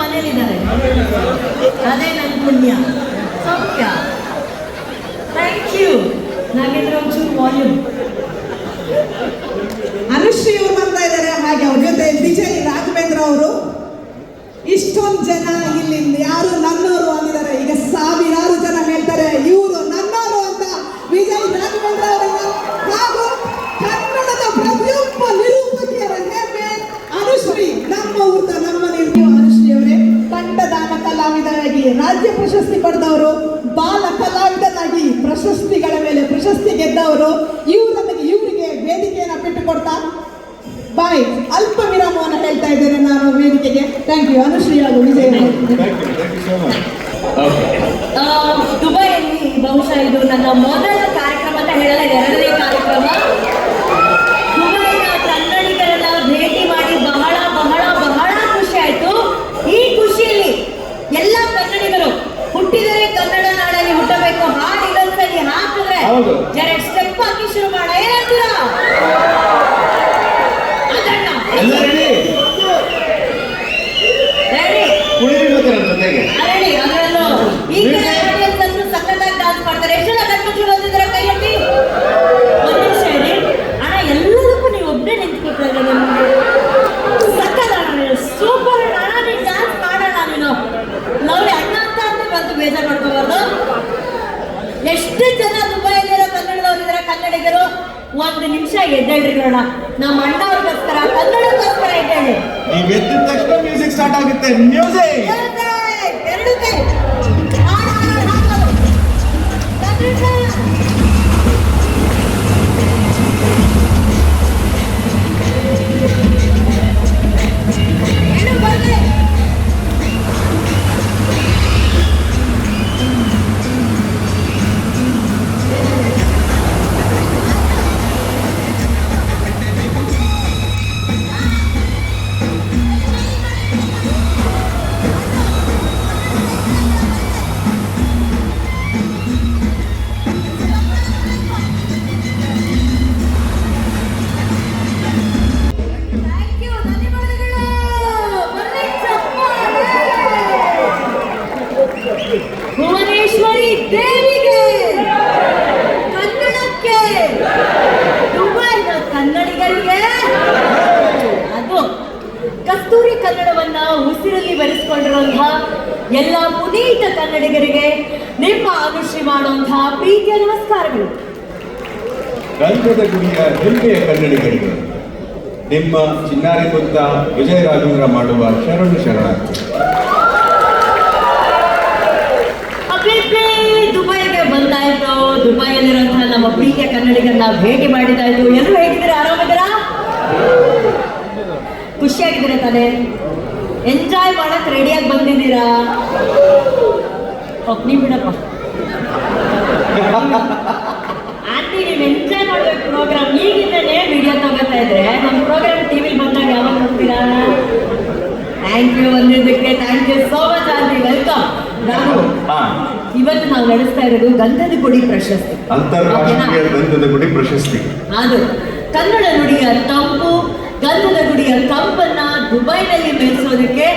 ಮನೇಲಿದ್ದಾರೆ. ಅದೇ ನನ್ನ ಪುಣ್ಯ. ಸೌಖ್ಯ. ಥ್ಯಾಂಕ್ ಯು ನಾಗೇಂದ್ರ, ಒಂಚೂರು ವಾಲ್ಯೂಮ್ ಅನುಶ್ರೀ ಅವರು ಬರ್ತಾ ಇದ್ದಾರೆ. ಹಾಗೆ ಅವ್ರ ಜೊತೆ ಬಾಯ್ ಅಲ್ಪ ವಿರಾಮವನ್ನು ಹೇಳ್ತಾ ಇದ್ದೇನೆ ನಾನು ವೇದಿಕೆಗೆ. ಥ್ಯಾಂಕ್ ಯು ಅನುಶ್ರೀ ಹಾಗೂ ವಿಜಯ್ ದುಬೈಯಲ್ಲಿ ಬಹುಶಃ ಇದು ನನ್ನ ಮೊದಲ ಕಾರ್ಯಕ್ರಮ ಅಂತ ಹೇಳಲ್ಲ ಎರಡನೇ ಕಾರ್ಯಕ್ರಮ ದುಬೈನ ಕನ್ನಡಿಗರನ್ನ ಭೇಟಿ ಮಾಡಿ ಬಹಳ ಬಹಳ ಬಹಳ ಖುಷಿ ಆಯ್ತು ಈ ಖುಷಿಯಲ್ಲಿ ಎಲ್ಲ ಕನ್ನಡಿಗರು ಹುಟ್ಟಿದರೆ ಕನ್ನಡ ನಾಡಲ್ಲಿ ಹುಟ್ಟಬೇಕು ಹಾಡು ಇದೊಂದ್ಸಲಿ ಹಾಕಿದ್ರೆ ಹೌದು. ಎರಡು ಸ್ಟೆಪ್ ಹಾಕಿ ಶುರು ಮಾಡ ಏನಂತೀರಾ ಅದಣ್ಣ ಎಲ್ಲ ready? ರೆಡಿ ಕುಣಿರಿ ಮತ್ತೆ ನನ್ನ ಜೊತೆಗೆ ಅರಳಿ ಅದರಲ್ಲೂ ಈ ಕಡೆ audience ಅಂತೂ ಸಖತ್ತಾಗಿ ಡಾನ್ಸ್ ಮಾಡ್ತಾರೆ ಎಷ್ಟು ಜನ ಗಂಡು ಓದಿದ್ರೆ ಕೈ ಎತ್ತಿ ಒಂದ್ ನಿಮಿಷ ಇರಿ ಅಣ್ಣ ಎಲ್ಲದಕ್ಕೂ ನೀವು ಒಬ್ಬನೇ ನಿಂತ್ಕೊಟ್ರಲ್ಲ ನಮ್ಗೆ ಸಖತ್ ಅಣ್ಣ ಸೂಪರ್ ಅಣ್ಣ ನೀನು ಡಾನ್ಸ್ ಮಾಡೋಣ ನೀನು ಲವ್ಲಿ ಅಣ್ಣ ಅಂತ ಅಂದ್ರೆ ಬಂತು ಬೇಜಾರು ಮಾಡ್ಕೋಬಾರ್ದು ಎಷ್ಟು ಜನ ದುಬೈಲಿರೋ ಕನ್ನಡದವರಿದ್ರೆ ಕನ್ನಡಿಗರು ಒಂದು ನಿಮಿಷ ಎದ್ದೇಳ್ರಿ ನೋಡ ನಮ್ಮ ಅಣ್ಣವ್ರಿಗೋಸ್ಕರ ಕನ್ನಡಕ್ಕೋಸ್ಕರ ಎದ್ದೇಳಿ ನೀವು ಎದ್ದ ತಕ್ಷಣ ಮ್ಯೂಸಿಕ್ ಸ್ಟಾರ್ಟ್ ಆಗುತ್ತೆ. ಮ್ಯೂಸಿಕ್ ಎರಡು ಕೈ. ಉಸಿರಲ್ಲಿ ಬರೆಸಿಕೊಂಡಿರುವಂತಹ ಎಲ್ಲ ಪುನೀತ ಕನ್ನಡಿಗರಿಗೆ ನಿಮ್ಮ ಅನುಶ್ರೀ ಮಾಡುವಂತಹ ಪ್ರೀತಿಯ ನಮಸ್ಕಾರಗಳು. ಗಂಧದ ಗುಡಿಯ ಹೆಮ್ಮೆಯ ಕನ್ನಡಿಗರಿಗೆ ನಿಮ್ಮ ಚಿನ್ನಾರಿ ಕುಂತ ವಿಜಯ ರಾಘವೇಂದ್ರ ಮಾಡುವ ಶರಣು ಶರಣಾರ್ಥಿ. ಅಪ್ಪಿಪ್ಪಿ ದುಬೈಗೆ ಬಂದಾಯ್ತು ದುಬೈಯಲ್ಲಿರುವಂತಹ ನಮ್ಮ ಪ್ರೀತಿಯ ಕನ್ನಡಿಗರನ್ನ ಭೇಟಿ ಮಾಡಿದಾಯ್ತು ಎಲ್ಲರೂ ಹೇಗಿದ್ದೀರಾ? ಆರಾಮಿದ್ದೀರಾ? ಖುಷಿಯಾಗಿದ್ದೀರಾ ತಾನೇ? ಎಂಜಾಯ್ ಮಾಡಕ್ ರೆಡಿಯಾಗಿ ಬಂದಿದ್ದೀರಾ? ನೀವ್ ಬಿಡಪ್ಪ. ಆಂಟಿ ನೀವು ಎಂಜಾಯ್ ಮಾಡ್ಬೇಕು ಪ್ರೋಗ್ರಾಮ್ ಈಗಿಂದನೇ ವಿಡಿಯೋ ತಗೋತಾ ಇದ್ರೆ ನಮ್ಮ ಪ್ರೋಗ್ರಾಮ್ ಟಿವಿಲಿ ಬಂದಾಗ ಯಾವಾಗ ನೋಡ್ತೀರಾ? ಥ್ಯಾಂಕ್ ಯು ಬಂದಿದ್ದಕ್ಕೆ thank you so much aunty. Welcome ನಾನು ಇವತ್ತು ನಾವು ನಡೆಸ್ತಾ ಇರೋದು ಗಂಧದ ಗುಡಿ ಪ್ರಶಸ್ತಿ. ಅಂತಾರಾಷ್ಟ್ರೀಯ? ಗಂಧದ ಗುಡಿ ಪ್ರಶಸ್ತಿ. ಅದು ಕನ್ನಡ ನುಡಿಯ ತಂಪು ಗಂಧದ ಗುಡಿಯ ಕಂಪನ್ನ ದುಬೈನಲ್ಲಿ ಬೆಳೆಸೋದಕ್ಕೆ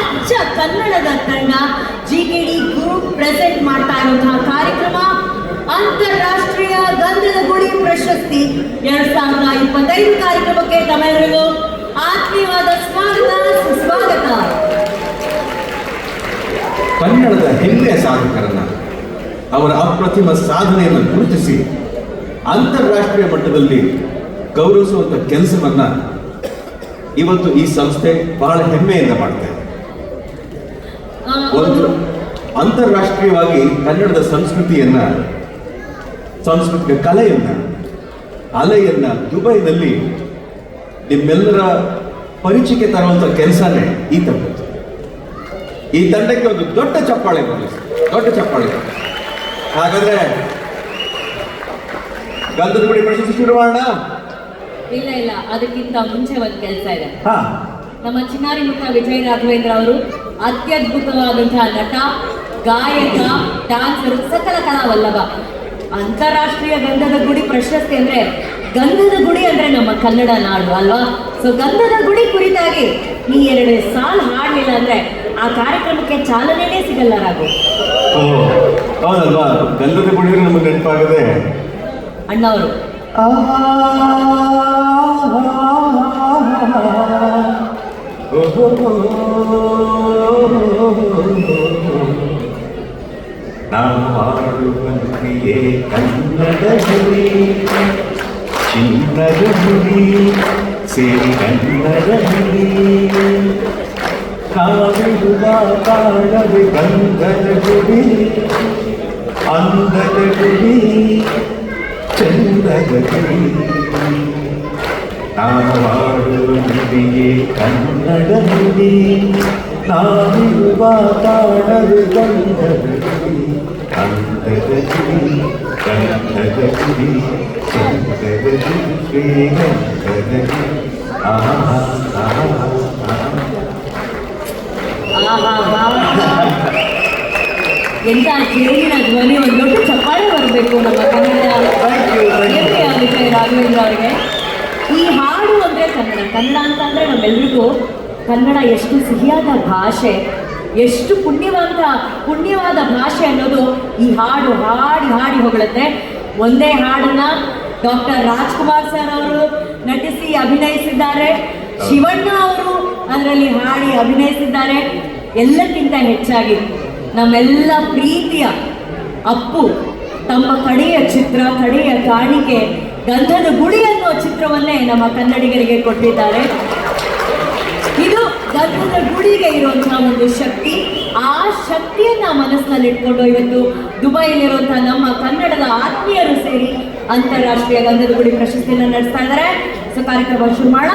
ಅಚ್ಚ ಕನ್ನಡದ ತಂಡ G K D group present ಮಾಡ್ತಾ ಇರುವಂತಹ ಕಾರ್ಯಕ್ರಮ ಅಂತಾರಾಷ್ಟ್ರೀಯ ಗಂಧದ ಗುಡಿ ಪ್ರಶಸ್ತಿ. ಎರಡ್ ಸಾವಿರದ ಇಪ್ಪತ್ತೈದು ಕಾರ್ಯಕ್ರಮಕ್ಕೆ ತಮ್ಮೆಲ್ಲರಿಗೂ ಆತ್ಮೀಯವಾದ ಸ್ವಾಗತ, ಸುಸ್ವಾಗತ. ಕನ್ನಡದ ಹೆಮ್ಮೆಯ ಸಾಧಕರನ್ನ ಅವರ ಅಪ್ರತಿಮ ಸಾಧನೆಯನ್ನು ಗುರುತಿಸಿ ಅಂತಾರಾಷ್ಟ್ರೀಯ ಮಟ್ಟದಲ್ಲಿ ಗೌರವಿಸುವಂತ ಕೆಲಸವನ್ನ ಇವತ್ತು ಈ ಸಂಸ್ಥೆ ಬಹಳ ಹೆಮ್ಮೆಯಿಂದ ಮಾಡ್ತಾ ಇದೆ. ಒಂದು ಅಂತಾರಾಷ್ಟ್ರೀಯವಾಗಿ ಕನ್ನಡದ ಸಂಸ್ಕೃತಿಯನ್ನ ಸಾಂಸ್ಕೃತಿಕ ಕಲೆಯನ್ನ ಅಲೆಯನ್ನ ದುಬೈನಲ್ಲಿ ನಿಮ್ಮೆಲ್ಲರ ಪರಿಚಯಕ್ಕೆ ತರುವಂತ ಕೆಲಸನೇ ಈ ತಂಡ ಈ ತಂಡಕ್ಕೆ ಒಂದು ದೊಡ್ಡ ಚಪ್ಪಾಳೆ ಬರಲಿ ದೊಡ್ಡ ಚಪ್ಪಾಳೆ. ಹಾಗಾದ್ರೆ ಗಂಧದ ಗುಡಿ ಪ್ರಶಸ್ತಿ ಶುರು ಮಾಡೋಣ. ಇಲ್ಲ ಇಲ್ಲ. ಅದಕ್ಕಿಂತ ಮುಂಚೆ ಒಂದು ಕೆಲಸ ಇದೆ. ನಮ್ಮ ಚಿನ್ನಾರಿ ಮುಖ ವಿಜಯ ರಾಘವೇಂದ್ರ ಅವರು ಅತ್ಯದ್ಭುತವಾದಂತಹ ನಟ ಗಾಯಕ ಡಾನ್ಸರ್ ಸಕಲ ಕಲಾವಲ್ಲವ ಅಂತಾರಾಷ್ಟ್ರೀಯ ಗಂಧದ ಗುಡಿ ಪ್ರಶಸ್ತಿ ಅಂದ್ರೆ ಗಂಧದ ಗುಡಿ ಅಂದ್ರೆ ನಮ್ಮ ಕನ್ನಡ ನಾಡು ಅಲ್ವಾ? ಸೊ ಗಂಧದ ಗುಡಿ ಕುರಿತಾಗಿ ನೀ ಎರಡು ಸಾಲು ಹಾಡಲಿಲ್ಲ ಅಂದ್ರೆ ಆ ಕಾರ್ಯಕ್ರಮಕ್ಕೆ ಚಾಲನೆನೇ ಸಿಗಲ್ಲ ರಾಘು. ಹೌದಲ್ವಾ? ಗಂಧದ ಗುಡಿ ನಮಗೆ ನೆನಪಾಗದೆ. ಅಣ್ಣವರು. ನಾನು ಹಾಡುವಂತೆಯೇ ಕನ್ನಡ ನುಡಿ ಚಿನ್ನದ ನುಡಿ ಸೇರಿ ಕನ್ನಡ ನುಡಿ ಕಾವಿಡುವ ಕಾಣದೆ ಗಂಧದ ಗುಡಿ ಅಂದದ ಗುಡಿ ಚಂದದ ಗುಡಿ ನಾನು ಹಾಡುವ ನುಡಿಯೇ ಕನ್ನಡ ನುಡಿ ನಾವಿರುವ ಕಾಣದು ಗಂಧದ ಗುಡಿ ಅಂದದ ಗುಡಿ ಗಂಧದ ಗುಡಿ ಚಂದದ ಗುಡಿ ಶ್ರೀಗಂಧದ ಗುಡಿ ಆಹಾ ಆಹಾ ಆಹಾ ಆಹಾ ಎಂತ ಜೇನಿನ ಧ್ವನಿ ಒಂದು ದೊಡ್ಡ ಚಪ್ಪಾಳೆ ಬರಬೇಕು ನಮ್ಮ ಕನ್ನಡ Thank you, thank ಹೆಮ್ಮೆ ರಾಘವೇಂದ್ರ ಈ ಹಾಡು ಅಂದರೆ ಕನ್ನಡ. ಕನ್ನಡ ಅಂತ ಅಂದರೆ ನಮ್ಮೆಲ್ರಿಗೂ ಕನ್ನಡ ಎಷ್ಟು ಸಿಹಿಯಾದ ಭಾಷೆ, ಎಷ್ಟು ಪುಣ್ಯವಾದ ಪುಣ್ಯವಾದ ಭಾಷೆ ಅನ್ನೋದು ಈ ಹಾಡು ಹಾಡಿ ಹಾಡಿ ಹೊಗಳುತ್ತೆ. ಒಂದೇ ಹಾಡನ್ನ ಡಾಕ್ಟರ್ ರಾಜ್ಕುಮಾರ್ ಸರ್ ಅವರು ನಟಿಸಿ ಅಭಿನಯಿಸಿದ್ದಾರೆ. ಶಿವಣ್ಣ ಅವರು ಅದರಲ್ಲಿ ಹಾಡಿ ಅಭಿನಯಿಸಿದ್ದಾರೆ. ಎಲ್ಲಕ್ಕಿಂತ ಹೆಚ್ಚಾಗಿ ನಮ್ಮೆಲ್ಲ ಪ್ರೀತಿಯ ಅಪ್ಪು, ತಮ್ಮ ಕಡೆಯ ಚಿತ್ರ, ಕಡೆಯ ಕಾಣಿಕೆ ಗಂಧದ ಗುಡಿ ಅನ್ನೋ ಚಿತ್ರವನ್ನೇ ನಮ್ಮ ಕನ್ನಡಿಗರಿಗೆ ಕೊಟ್ಟಿದ್ದಾರೆ. ಇದು ಗಂಧದ ಗುಡಿಗೆ ಇರುವಂತಹ ಒಂದು ಶಕ್ತಿ. ಆ ಶಕ್ತಿಯನ್ನ ಮನಸ್ಸಿನಲ್ಲಿ ಇಟ್ಕೊಂಡು ಇವತ್ತು ದುಬೈಲಿರುವಂತಹ ನಮ್ಮ ಕನ್ನಡದ ಆತ್ಮೀಯರು ಸೇರಿ ಅಂತಾರಾಷ್ಟ್ರೀಯ ಗಂಧದ ಗುಡಿ ಪ್ರಶಸ್ತಿಯನ್ನು ನಡೆಸ್ತಾ ಇದ್ದಾರೆ. ಸೊ ಕಾರ್ಯಕ್ರಮ ಶುರು ಮಾಡೋಣ.